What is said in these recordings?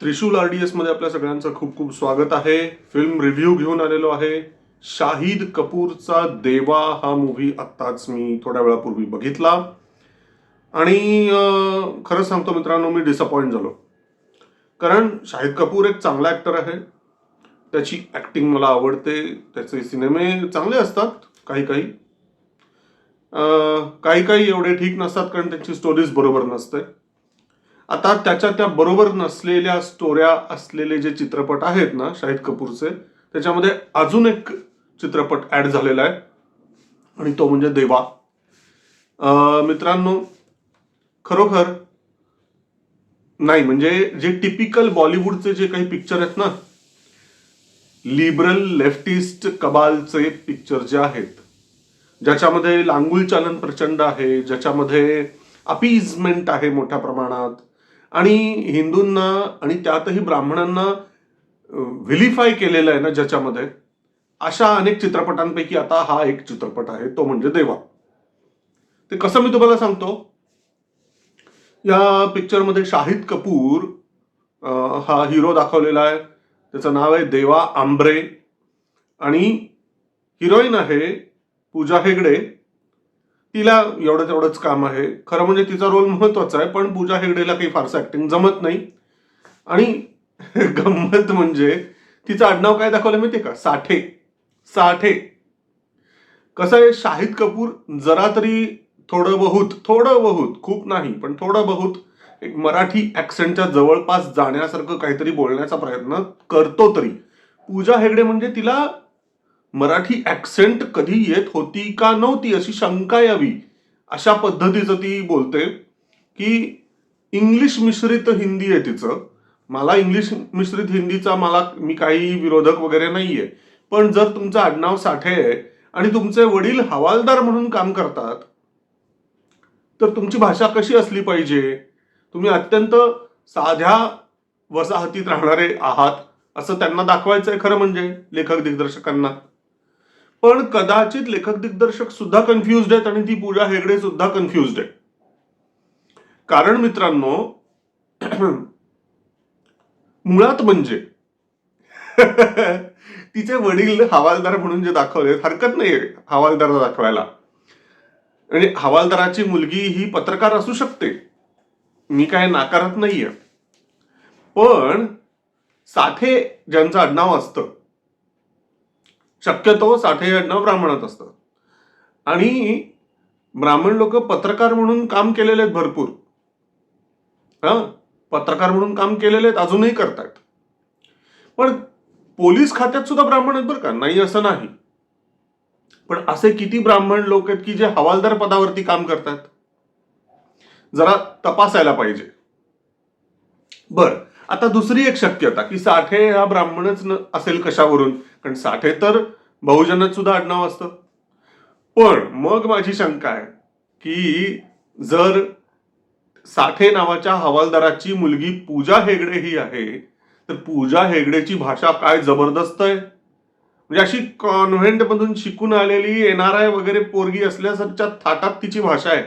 त्रिशूल R D एसमध्ये आपल्या सगळ्यांचं खूप खूप स्वागत आहे. फिल्म रिव्ह्यू घेऊन आलेलो आहे. शाहिद कपूरचा देवा हा मूव्ही आत्ताच मी थोड्या वेळापूर्वी बघितला. आणि खरंच खरं सांगतो मित्रांनो मी डिसअपॉइंट झालो. कारण शाहिद कपूर एक चांगला ॲक्टर आहे. त्याची ॲक्टिंग मला आवडते. त्याचे सिनेमे चांगले असतात काही काही. काही काही एवढे ठीक नसतात कारण त्यांची स्टोरीज बरोबर नसते. आता त्याच्या त्या बरोबर नसलेल्या स्टोऱ्या असलेले जे चित्रपट आहेत ना शाहिद कपूरचे त्याच्यामध्ये अजून एक चित्रपट ऍड झालेला आहे आणि तो म्हणजे देवा. मित्रांनो खरोखर नाही म्हणजे जे टिपिकल बॉलिवूडचे जे काही पिक्चर आहेत ना लिबरल लेफ्टिस्ट कबालचे पिक्चर जे आहेत ज्याच्यामध्ये लांगुल चालन प्रचंड आहे ज्याच्यामध्ये अपीजमेंट आहे मोठ्या प्रमाणात आणि हिंदूंना आणि त्यातही ब्राह्मणांना व्हिलिफाय केलेलं आहे ना ज्याच्यामध्ये अशा अनेक चित्रपटांपैकी आता हा एक चित्रपट आहे तो म्हणजे देवा. ते कसं मी तुम्हाला सांगतो? या पिक्चरमध्ये शाहिद कपूर हा हिरो दाखवलेला आहे. त्याचं नाव आहे देवा आंब्रे. आणि हिरोईन आहे पूजा हेगडे. तिला एवढं तेवढंच काम आहे. खरं म्हणजे तिचा रोल महत्त्वाचा आहे पण पूजा हेगडेला काही फारसं ऍक्टिंग जमत नाही. आणि गंमत म्हणजे तिचं आडनाव काय दाखवलं माहितीये का? साठे. साठे. कसं आहे शाहिद कपूर जरा तरी थोडं बहुत थोडं बहुत खूप नाही पण थोडं बहुत एक मराठी ॲक्सेंटच्या जवळपास जाण्यासारखं काहीतरी बोलण्याचा प्रयत्न करतो तरी. पूजा हेगडे म्हणजे तिला मराठी ॲक्सेंट कधी येत होती का नव्हती अशी शंका यावी? अशा पद्धतीचं ती बोलते की इंग्लिश मिश्रित हिंदी आहे तिचं. मला इंग्लिश मिश्रित हिंदीचा मला मी काही विरोधक वगैरे नाहीये. पण जर तुमचं आडनाव साठे आहे आणि तुमचे वडील हवालदार म्हणून काम करतात तर तुमची भाषा कशी असली पाहिजे? तुम्ही अत्यंत साध्या वसाहतीत राहणारे आहात असं त्यांना दाखवायचंय खरं म्हणजे लेखक दिग्दर्शकांना. पण कदाचित लेखक दिग्दर्शक सुद्धा कन्फ्युज आहेत आणि ती पूजा हेगडे सुद्धा कन्फ्युज आहे कारण मित्रांनो मुळात म्हणजे तिचे वडील हवालदार म्हणून जे दाखवले हरकत नाही हवालदार दाखवायला. आणि हवालदाराची मुलगी ही पत्रकार असू शकते. मी काय नाकारत नाहीये. पण साठे ज्यांचं आडनाव असतं शक्यतो साठे हे ब्राह्मणात असतं. आणि ब्राह्मण लोक पत्रकार म्हणून काम केलेले आहेत भरपूर. हा? पत्रकार म्हणून काम केलेले आहेत अजूनही करतात पण पोलीस खात्यात सुद्धा ब्राह्मण आहेत बरं का? नाही असं नाही. पण असे किती ब्राह्मण लोक आहेत की जे हवालदार पदावरती काम करतात जरा तपासायला पाहिजे. बर. आता दुसरी एक शक्यता की साठे हा ब्राह्मणच न असेल कशावरून? कारण साठे तर बहुजनात सुद्धा आडनाव असतं. पण मग माझी शंका आहे की जर साठे नावाच्या हवालदाराची मुलगी पूजा हेगडे ही आहे तर पूजा हेगडेची भाषा काय जबरदस्त आहे? म्हणजे अशी कॉन्व्हेंट मधून शिकून आलेली एन आर आय वगैरे पोरगी असल्यासारख्या थाटात तिची भाषा आहे.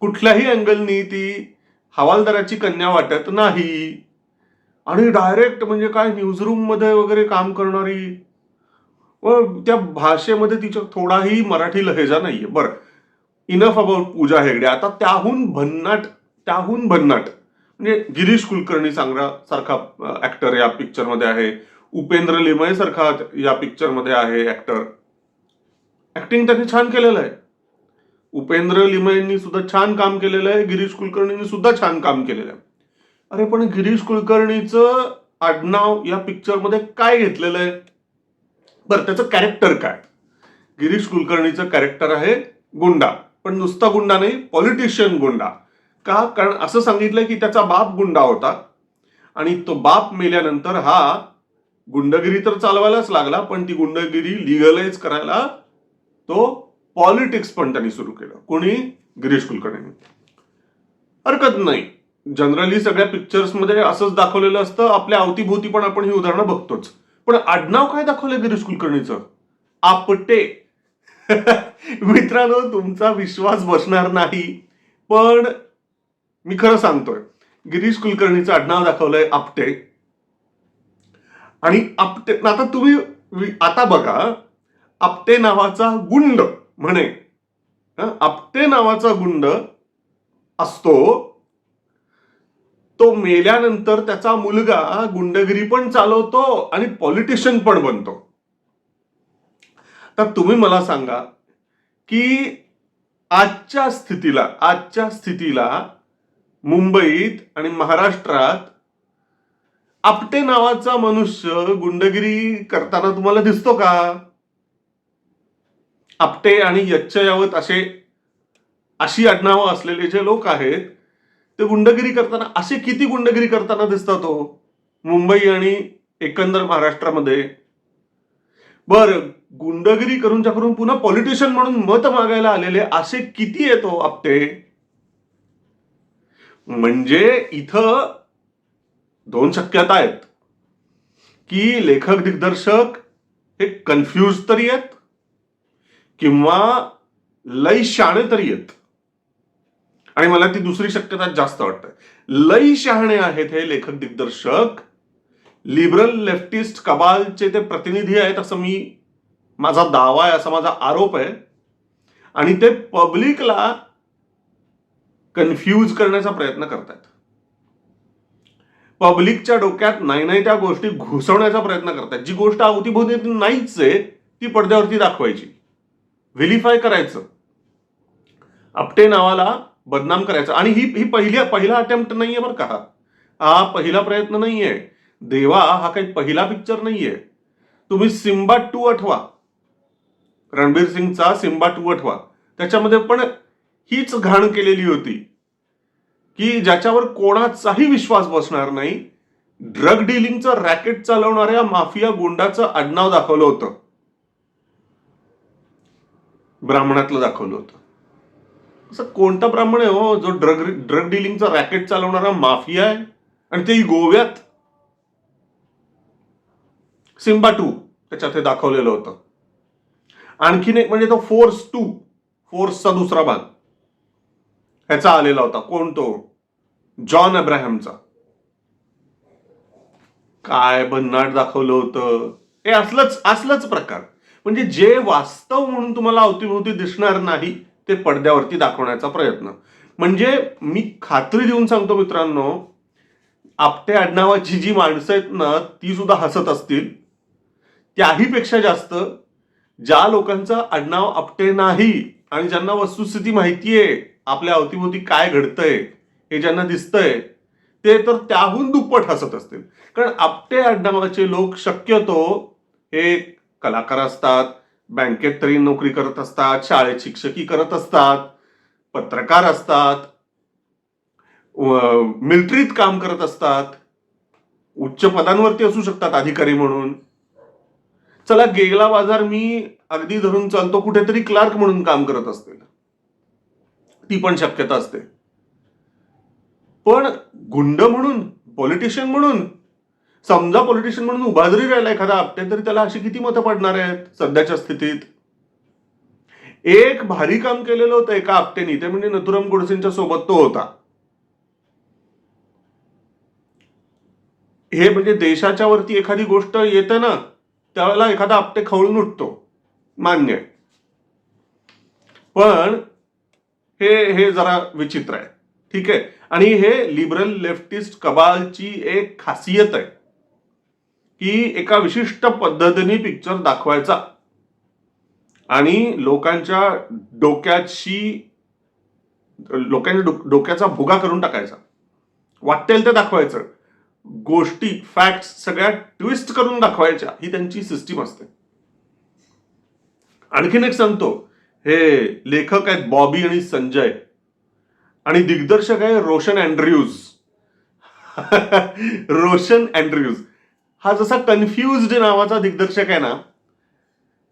कुठल्याही अँगलनी ती हवालदाराची कन्या वाटत नाही. आणि डायरेक्ट म्हणजे काय न्यूजरूममध्ये वगैरे काम करणारी व त्या भाषेमध्ये तिच्या थोडाही मराठी लहेजा नाहीये. बरं. Enough about Pooja Hegde. आता त्याहून भन्नाट त्याहून भन्नाट म्हणजे गिरीश कुलकर्णी सांगरा सारखा ऍक्टर या पिक्चरमध्ये आहे. उपेंद्र लिमय सारखा या पिक्चरमध्ये आहे ऍक्टर ऍक्टिंग त्यांनी छान केलेलं आहे. उपेंद्र लिमयनी सुद्धा छान काम केलेलं आहे गिरीश कुलकर्णींनी सुद्धा छान काम केलेलं आहे. अरे पण गिरीश कुलकर्णीचं आडनाव या पिक्चरमध्ये काय घेतलेलं आहे? बरं त्याचं कॅरेक्टर काय? गिरीश कुलकर्णीचं कॅरेक्टर आहे गुंडा. पण नुसता गुंडा नाही पॉलिटिशियन गुंडा. का? कारण असं सांगितलंय की त्याचा बाप गुंडा होता. आणि तो बाप मेल्यानंतर हा गुंडगिरी तर चालवायलाच लागला पण ती गुंडगिरी लिगलाइज करायला तो पॉलिटिक्स पण त्यांनी सुरू केलं. कोणी? गिरीश कुलकर्णी. हरकत नाही. जनरली सगळ्या पिक्चर्समध्ये असंच दाखवलेलं असतं. आपल्या अवतीभोवती पण आपण ही उदाहरणं बघतोच. पण आडनाव काय दाखवलं गिरीश कुलकर्णीचं? आपटे. मित्रांनो तुमचा विश्वास बसणार नाही. पण मी खरं सांगतोय. गिरीश कुलकर्णीचं आडनाव दाखवलंय आपटे. आणि आपटे आता तुम्ही आता बघा आपटे नावाचा गुंड. म्हणे आपटे नावाचा गुंड असतो तो मेल्यानंतर त्याचा मुलगा गुंडगिरी पण चालवतो आणि पॉलिटिशियन पण बनतो. तर तुम्ही मला सांगा की आजच्या स्थितीला आजच्या स्थितीला मुंबईत आणि महाराष्ट्रात आपटे नावाचा मनुष्य गुंडगिरी करताना तुम्हाला दिसतो का? आपटे आणि यच्चयावत असे अशी आडनावं असलेले जे लोक आहेत ते गुंडगिरी करताना असे किती गुंडगिरी करताना दिसतात हो मुंबई आणि एकंदर महाराष्ट्रामध्ये. बर गुंडगिरी करून करून पुन्हा पॉलिटिशियन म्हणून मत मागायला आलेले असे किती येतो हो आपटे? म्हणजे इथं दोन शक्यता आहेत. की लेखक दिग्दर्शक हे कन्फ्यूज तरी आहेत किंवा लय शाणे तरी आहेत. आणि मला ती दुसरी शक्यता जास्त वाटते लय शहाणे आहेत हे लेखक दिग्दर्शक लिबरल लेफ्टिस्ट कबालचे ते प्रतिनिधी आहेत असं मी माझा दावा आहे असा माझा आरोप आहे. आणि ते पब्लिकला कन्फ्यूज करण्याचा प्रयत्न करतात पब्लिकच्या डोक्यात नाही नाही त्या गोष्टी घुसवण्याचा प्रयत्न करतात जी गोष्ट अवतीभोवती नाहीच आहे ती पडद्यावरती दाखवायची. व्हेरीफाय करायचं. आपटे नावाला बदनाम करायचं. आणि ही ही पहिली पहिला अटेम्प्ट नाहीये बरं का हा. हा पहिला प्रयत्न नाहीये. देवा हा काही पहिला पिक्चर नाहीये. तुम्ही सिम्बा टू आठवा. रणबीर सिंगचा सिम्बा टू आठवा. त्याच्यामध्ये पण हीच घाण केलेली होती. की ज्याच्यावर कोणाचाही विश्वास बसणार नाही ड्रग डिलिंगचं रॅकेट चालवणाऱ्या माफिया गुंडाचं आडनाव दाखवलं होतं. ब्राह्मणातलं दाखवलं होतं. असं कोणता ब्राह्मण आहे हो? जो ड्रग ड्रग डिलिंगचा रॅकेट चालवणारा माफिया आहे? आणि तेही गोव्यात? सिम्बा टू त्याच्यात हे दाखवलेलं होतं. आणखीन एक म्हणजे तो फोर्स टू फोर्सचा दुसरा भाग. ह्याचा आलेला होता. कोण तो? जॉन अब्राहमचा काय भन्नाट दाखवलं होतं? हे असलंच असलंच प्रकार. म्हणजे जे वास्तव म्हणून तुम्हाला अवतीभोवती दिसणार नाही ते पडद्यावरती दाखवण्याचा प्रयत्न. म्हणजे मी खात्री देऊन सांगतो मित्रांनो आपटे आडनावाची जी माणसं आहेत ना ती सुद्धा हसत असतील. त्याही पेक्षा जास्त ज्या लोकांचं आडनाव आपटे नाही आणि ज्यांना वस्तुस्थिती माहिती आहे आपल्या अवतीभोवती काय घडतंय हे ज्यांना दिसतंय ते तर त्याहून दुप्पट हसत असतील. कारण आपटे आडनावाचे लोक शक्यतो हे कलाकार असतात बँकेत तरी नोकरी करत असतात शाळेत शिक्षकी करत असतात पत्रकार असतात मिलिटरीत काम करत असतात. उच्च पदांवरती असू शकतात अधिकारी म्हणून. चला गेला बाजार मी अगदी धरून चालतो कुठेतरी क्लार्क म्हणून काम करत असतील ती पण शक्यता असते. पण गुंड म्हणून पॉलिटिशियन म्हणून समजा पॉलिटिशियन म्हणून उभा जरी राहिला एखादा आपटे तरी त्याला अशी किती मतं पडणार आहेत सध्याच्या स्थितीत? एक भारी काम केलेलं होतं एका आपटेनी ते म्हणजे नथुराम गोडसेंच्या सोबत तो होता. हे म्हणजे देशाच्या वरती एखादी गोष्ट येते ना त्यावेळेला एखादा आपटे खवळून उठतो. मान्य. आहे पण हे हे जरा विचित्र आहे. ठीक आहे? आणि हे लिबरल लेफ्टिस्ट कबालची एक खासियत आहे. की एका विशिष्ट पद्धतीने पिक्चर दाखवायचा. आणि लोकांच्या डोक्याची लोकांच्या डोक्याचा भुगा करून टाकायचा. वाटेल ते दाखवायचं. गोष्टी फॅक्ट सगळ्या ट्विस्ट करून दाखवायच्या. ही त्यांची सिस्टीम असते. आणखीन एक सांगतो. हे लेखक आहेत बॉबी आणि संजय. आणि दिग्दर्शक आहे रोशन अँड्र्यूज. रोशन अँड्र्यूज. हा जसा कन्फ्युज्ड नावाचा दिग्दर्शक आहे ना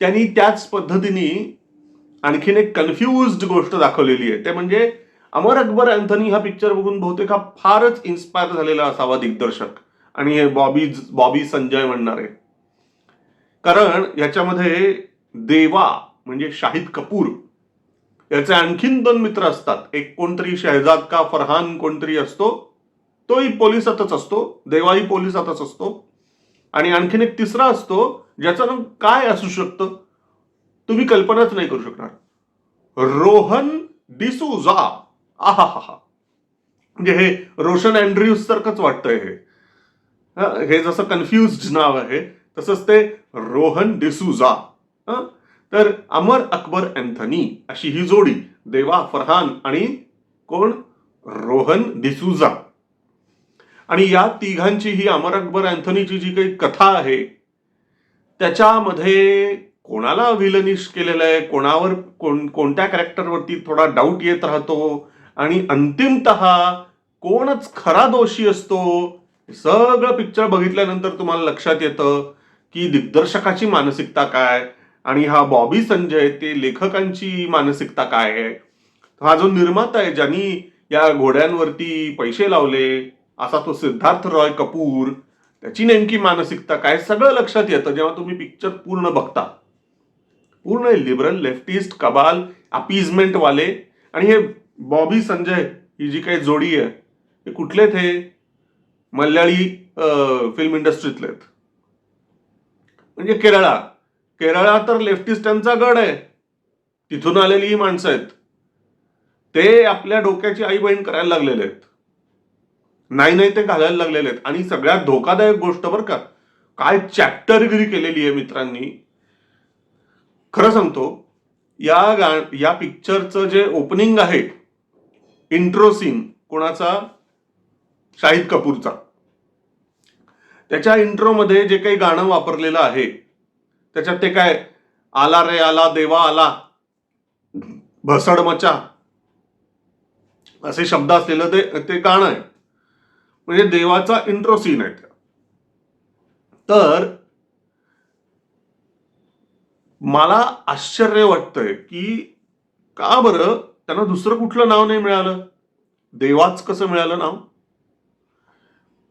त्यांनी त्याच पद्धतीने आणखीन एक कन्फ्युज्ड गोष्ट दाखवलेली आहे. ते म्हणजे अमर अकबर अँथनी हा पिक्चर बघून बहुतेक हा फारच इन्स्पायर झालेला असावा दिग्दर्शक. आणि हे बॉबी बॉबी संजय म्हणणारे कारण याच्यामध्ये देवा म्हणजे शाहिद कपूर याचे आणखीन दोन मित्र असतात. एक कोणतरी शहजाद का फरहान कोणतरी असतो तोही पोलिसातच असतो देवाही पोलिसातच असतो. आणि आणखीन एक तिसरा असतो ज्याचं नाव काय असू शकतं तुम्ही कल्पनाच नाही करू शकणार. रोहन डिसूजा. आहा हा हा म्हणजे हे रोशन अँड्र्यूज सारखंच वाटतंय हे. हे जसं कन्फ्युज नाव आहे तसंच ते रोहन डिसूजा. तर अमर अकबर अँथनी अशी ही जोडी देवा फरहान आणि कोण? रोहन डिसूजा. आणि या तिघांची ही अमर अकबर अँथनीची जी काही कथा आहे त्याच्यामध्ये कोणाला विलनिश केलेलं आहे? कोणावर कोण कोणत्या कॅरेक्टरवरती थोडा डाऊट येत राहतो? आणि अंतिमत कोणच खरा दोषी असतो? सगळं पिक्चर बघितल्यानंतर तुम्हाला लक्षात येतं की दिग्दर्शकाची मानसिकता काय? आणि हा बॉबी संजय ते लेखकांची मानसिकता काय आहे? हा जो निर्माता आहे ज्यांनी या घोड्यांवरती पैसे लावले असा तो सिद्धार्थ रॉय कपूर त्याची नेमकी मानसिकता काय सगळं लक्षात येतं जेव्हा तुम्ही पिक्चर पूर्ण बघता. पूर्ण लिबरल लेफ्टिस्ट कबाल अपीजमेंट वाले आणि हे बॉबी संजय ही जी काही जोडी आहे हे कुठले थे मल्याळी फिल्म इंडस्ट्रीतले आहेत. म्हणजे केरळा. केरळा तर लेफ्टिस्टांचा गड आहे. तिथून आलेली ही माणसं आहेत. ते आपल्या डोक्याची आई बहीण करायला लागलेले आहेत. नाही नाही ते घालायला लागलेले आहेत. आणि सगळ्यात धोकादायक गोष्ट बरं का काय चॅप्टरगिरी केलेली आहे मित्रांनी. खरं सांगतो या गा या पिक्चरचं जे ओपनिंग आहे इंट्रो सीन कोणाचा? शाहिद कपूरचा. त्याच्या इंट्रोमध्ये जे काही गाणं वापरलेलं आहे त्याच्यात ते काय आला रे आला देवा आला भसड मचा असे शब्द असलेलं ते ते गाणं आहे. म्हणजे देवाचा इंट्रो सीन आहे तर मला आश्चर्य वाटतंय की का बरं त्यांना दुसरं कुठलं नाव नाही मिळालं? देवाच कसं मिळालं नाव?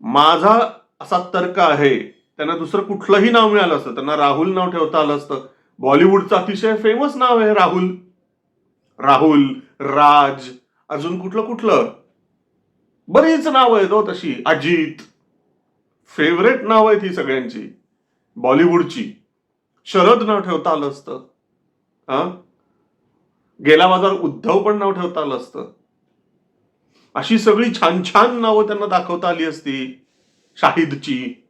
माझा असा तर्क आहे त्यांना दुसरं कुठलंही नाव मिळालं असतं त्यांना राहुल नाव ठेवता आलं असतं. बॉलिवूडचं अतिशय फेमस नाव आहे राहुल. राहुल राज अजून कुठलं कुठलं? बरीच नाव आहेत हो तशी. अजित. फेवरेट नाव आहेत ही सगळ्यांची. बॉलिवूडची. शरद नाव ठेवता आलं असतं. हा? गेला बाजार उद्धव पण नाव ठेवता आलं असतं. अशी सगळी छान छान नावं त्यांना दाखवता आली असती. शाहिदची.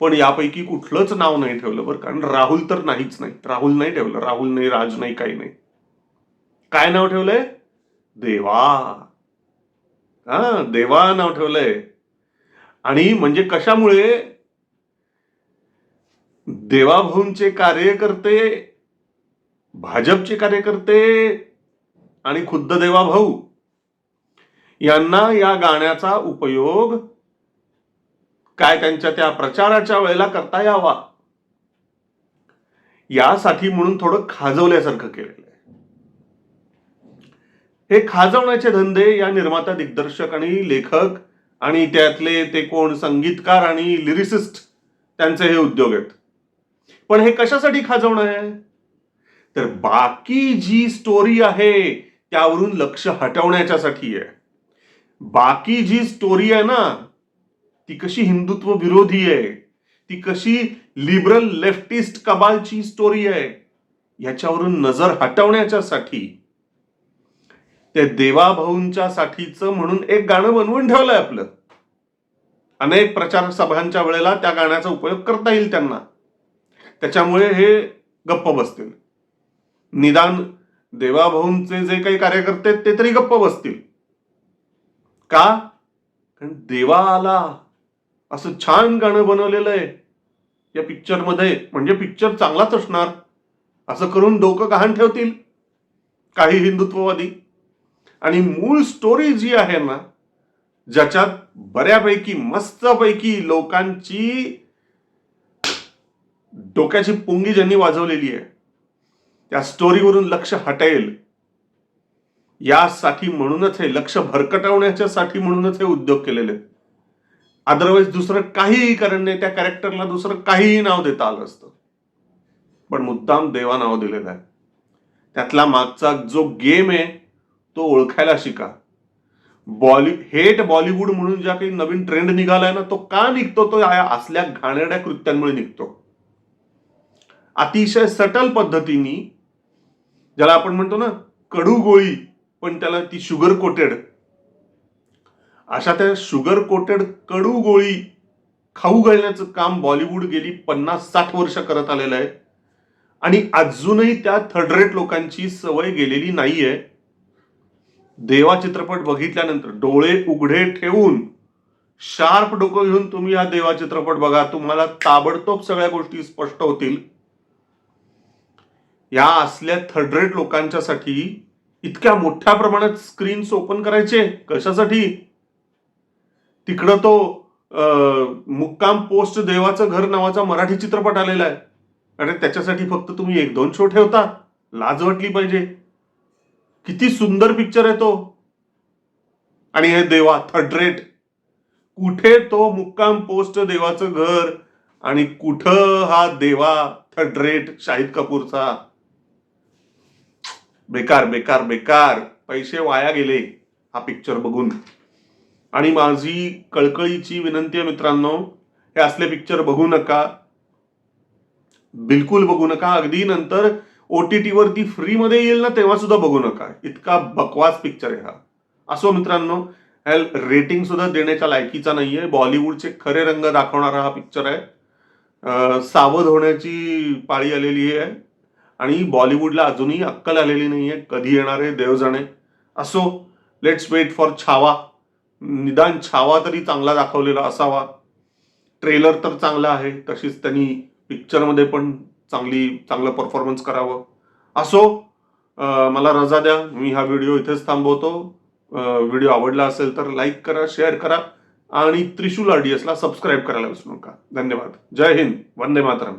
पण यापैकी कुठलंच नाव नाही ठेवलं बरं कारण राहुल तर नाहीच नाही. राहुल नाही ठेवलं. राहुल नाही राज नाही काही नाही. काय नाव ठेवलंय? देवा. हा देवा नाव ठेवलंय. आणि म्हणजे कशामुळे? देवाभाऊंचे कार्यकर्ते भाजपचे कार्यकर्ते आणि खुद्द देवाभाऊ यांना या गाण्याचा उपयोग काय त्यांच्या त्या प्रचाराच्या वेळेला करता यावा? यासाठी म्हणून थोडं खाजवल्यासारखं केलेलं हे खाजवण्याचे धंदे या निर्माता दिग्दर्शक आणि लेखक आणि त्यातले ते कोण संगीतकार आणि लिरिसिस्ट त्यांचे हे उद्योग आहेत. पण हे कशासाठी खाजवणं आहे? तर बाकी जी स्टोरी आहे त्यावरून लक्ष हटवण्याच्यासाठी आहे. बाकी जी स्टोरी आहे ना ती कशी हिंदुत्व विरोधी आहे ती कशी लिबरल लेफ्टिस्ट कबालची स्टोरी आहे याच्यावरून नजर हटवण्याच्यासाठी ते देवाभाऊंच्या साठीचं म्हणून एक गाणं बनवून ठेवलंय आपलं. अनेक प्रचार सभांच्या वेळेला त्या गाण्याचा उपयोग करता येईल त्यांना. त्याच्यामुळे हे गप्प बसतील. निदान देवाभाऊंचे जे काही कार्यकर्ते ते तरी गप्प बसतील. का? कारण देवा आला असं छान गाणं बनवलेलं आहे. या पिक्चरमध्ये म्हणजे पिक्चर चांगलाच असणार. असं करून डोकं गहाण ठेवतील. काही हिंदुत्ववादी आणि मूळ स्टोरी जी आहे ना ज्याच्यात बऱ्यापैकी मस्तपैकी लोकांची डोक्याची पुंगी ज्यांनी वाजवलेली आहे त्या स्टोरीवरून लक्ष हटेल. यासाठी म्हणूनच हे लक्ष भरकटवण्याच्यासाठी म्हणूनच हे उद्योग केलेले अदरवाईज दुसरं काहीही कारण नाही त्या कॅरेक्टरला दुसरं काहीही नाव देता आलं असतं. पण मुद्दाम देवा नाव दिलेलं आहे. त्यातला मागचा जो गेम आहे तो ओळखायला शिका. बॉली हेट बॉलिवूड म्हणून ज्या काही नवीन ट्रेंड निघालाय ना तो का निघतो? तो या असल्या घाणेरड्या कृत्यांमुळे निघतो. अतिशय सटल पद्धतीने ज्याला आपण म्हणतो ना कडू गोळी पण त्याला ती शुगर कोटेड. अशा त्या शुगर कोटेड कडू गोळी खाऊ घालण्याचं काम बॉलिवूड गेली पन्नास साठ वर्ष करत आलेलं आहे. आणि अजूनही त्या थर्ड रेट लोकांची सवय गेलेली नाहीये. देवा चित्रपट बघितल्यानंतर डोळे उघडे ठेवून शार्प डोकं घेऊन तुम्ही हा देवा चित्रपट बघा. तुम्हाला ताबडतोब सगळ्या गोष्टी स्पष्ट होतील. या असल्या थर्ड रेट लोकांच्यासाठी इतक्या मोठ्या प्रमाणात स्क्रीन्स ओपन करायचे. कशासाठी? तिकडं तो मुक्काम पोस्ट देवाचं घर नावाचा मराठी चित्रपट आलेला आहे. आणि त्याच्यासाठी फक्त तुम्ही एक दोन शो ठेवता. लाज वाटली पाहिजे. किती सुंदर पिक्चर आहे तो. आणि हे देवा थर्ड रेट कुठे तो मुक्काम पोस्ट देवाचं घर आणि कुठं हा देवा थर्ड रेट शाहिद कपूरचा? बेकार बेकार बेकार. पैसे वाया गेले हा पिक्चर बघून. आणि माझी कळकळीची विनंती आहे मित्रांनो हे असले पिक्चर बघू नका. बिलकुल बघू नका. अगदी नंतर ओ टी टीवरती फ्रीमध्ये येईल ना तेव्हा सुद्धा बघू नका. इतका बकवास पिक्चर आहे हा. असो मित्रांनो रेटिंग सुद्धा देण्याच्या लायकीचा नाहीये. बॉलिवूडचे खरे रंग दाखवणारा हा पिक्चर आहे. सावध होण्याची पाळी आलेली आहे. आणि बॉलिवूडला अजूनही अक्कल आलेली नाही आहे कधी येणार आहे देव जाणे. असो लेट्स वेट फॉर छावा. निदान छावा तरी चांगला दाखवलेला असावा. ट्रेलर तर चांगला आहे तशीच त्यांनी पिक्चरमध्ये पण चांगली चांगलं परफॉर्मन्स करावं. असो मला रजा द्या. मी हा व्हिडिओ इथेच थांबवतो. व्हिडिओ आवडला असेल तर लाईक करा शेअर करा आणि त्रिशूल आर डी एसला सबस्क्राईब करायला विसरू नका. धन्यवाद. जय हिंद. वंदे मातरम.